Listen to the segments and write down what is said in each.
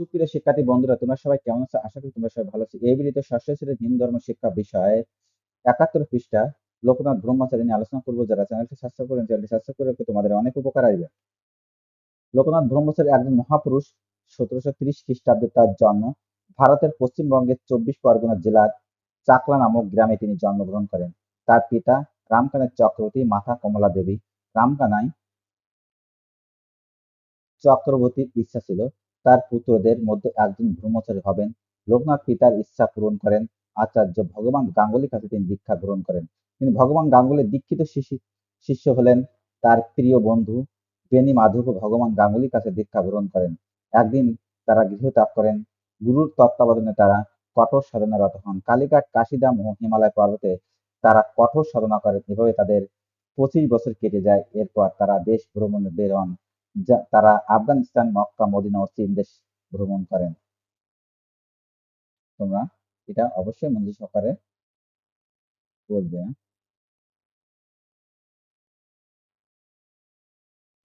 সুপ্রিয় শিক্ষার্থী বন্ধুরা, তোমরা সবাই কেমন আছো? আশা করি তোমরা সবাই ভালো আছো। এই ভিডিওতে ষষ্ঠ শ্রেণির হিন্দু ধর্ম শিক্ষা বিষয়ে একাত্তর পৃষ্ঠা লোকনাথ ব্রহ্মচারী নিয়ে আলোচনা করব। যারা চ্যানেলটি সাবস্ক্রাইব করেন, চ্যানেলটি সাবস্ক্রাইব করে তোমাদের অনেক উপকার আসবে। লোকনাথ ব্রহ্মচারী একজন মহাপুরুষ, সতেরোশো ত্রিশ খ্রিস্টাব্দে তার জন্ম ভারতের পশ্চিমবঙ্গের চব্বিশ পরগনা জেলার চাকলা নামক গ্রামে তিনি জন্মগ্রহণ করেন। তার পিতা রামকানের চক্রবর্তী, মাতা কমলা দেবী। রামকানাই চক্রবর্তীর ইচ্ছা ছিল তার পুত্রদের মধ্যে একজন ব্রহ্মচারী হবেন। লোকনাথ পিতার ইচ্ছা পূরণ করেন। আচার্য ভগবান গাঙ্গুলির কাছে তিনি দীক্ষা গ্রহণ করেন। তিনি ভগবান গাঙ্গুলির দীক্ষিত শিষ্য হলেন। তার প্রিয় বন্ধু বেনি মাধব ভগবান গাঙ্গুলির কাছে দীক্ষা গ্রহণ করেন। একদিন তারা গৃহ ত্যাগ করেন। গুরুর তত্ত্বাবধানে তারা কঠোর সাধনারত হন। কালীঘাট কাশিদাম ও হিমালয় পর্বতে তারা কঠোর সাধনা করেন। এভাবে তাদের পঁচিশ বছর কেটে যায়। এরপর তারা দেশ ভ্রমণে বের হন। তারা আফগানিস্তান, মক্কা, মদিনা ও চীন দেশ ভ্রমণ করেন। তোমরা এটা অবশ্যই মনোযোগ সহকারে পড়বে।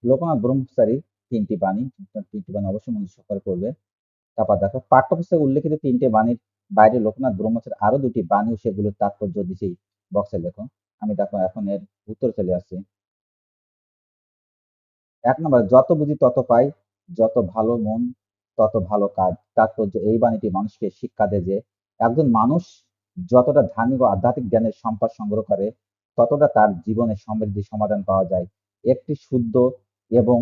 লোকনাথ ব্রহ্মচারী তিনটি বাণী তিনটি বাণী অবশ্যই মন্দির সহকারে করবে তারপর দেখো, পাঠ্যপুস্তকে উল্লেখিত তিনটে বাণীর বাইরে লোকনাথ ব্রহ্মচারী আরও দুটি বাণী সেগুলোর তাৎপর্য দিচ্ছি বক্সে লেখো। আমি দেখো এখন এর উত্তর চলে আসছি। এক নম্বর, যত বুঝি তত পাই, যত ভালো মন, তত ভালো কাজ। তাৎপর্য এই বাণীটি মানুষকে শিক্ষা দেয় যে, একজন মানুষ যতটা ধার্মিক ও আধ্যাত্মিক জ্ঞানের সম্পদ সংগ্রহ করে, ততটা তার জীবনে সমৃদ্ধি সমাধান পাওয়া যায়। একটি শুদ্ধ এবং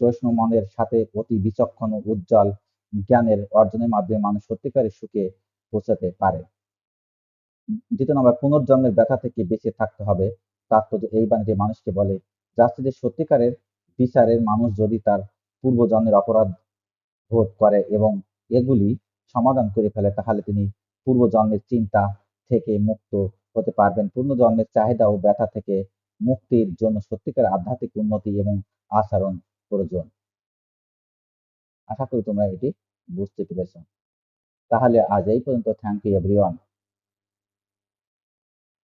সহিষ্ণু মনের সাথে অতি বিচক্ষণ ও উজ্জ্বল জ্ঞানের অর্জনের মাধ্যমে মানুষ সত্যিকারের সুখে পৌঁছাতে পারে। দ্বিতীয় নম্বর, পুনর্জন্মের ব্যথা থেকে বেঁচে থাকতে হবে। তাৎপর্য এই বাণীটি মানুষকে বলে যাচ্ছে যে সত্যিকারের বিচারের মানুষ যদি তার পূর্বজন্মের অপরাধ বোধ করে এবং এগুলি সমাধান করে ফেলে, তাহলে তিনি পূর্বজন্মের চিন্তা থেকে মুক্ত হতে পারবেন। পূর্বজন্মের চাহিদা ও ব্যথা থেকে মুক্তির জন্য সত্যিকার আধ্যাত্মিক উন্নতি এবং আচরণ প্রয়োজন। আশা করি তোমরা এটি বুঝতে পেরেছ। তাহলে আজ এই পর্যন্ত। Thank you everyone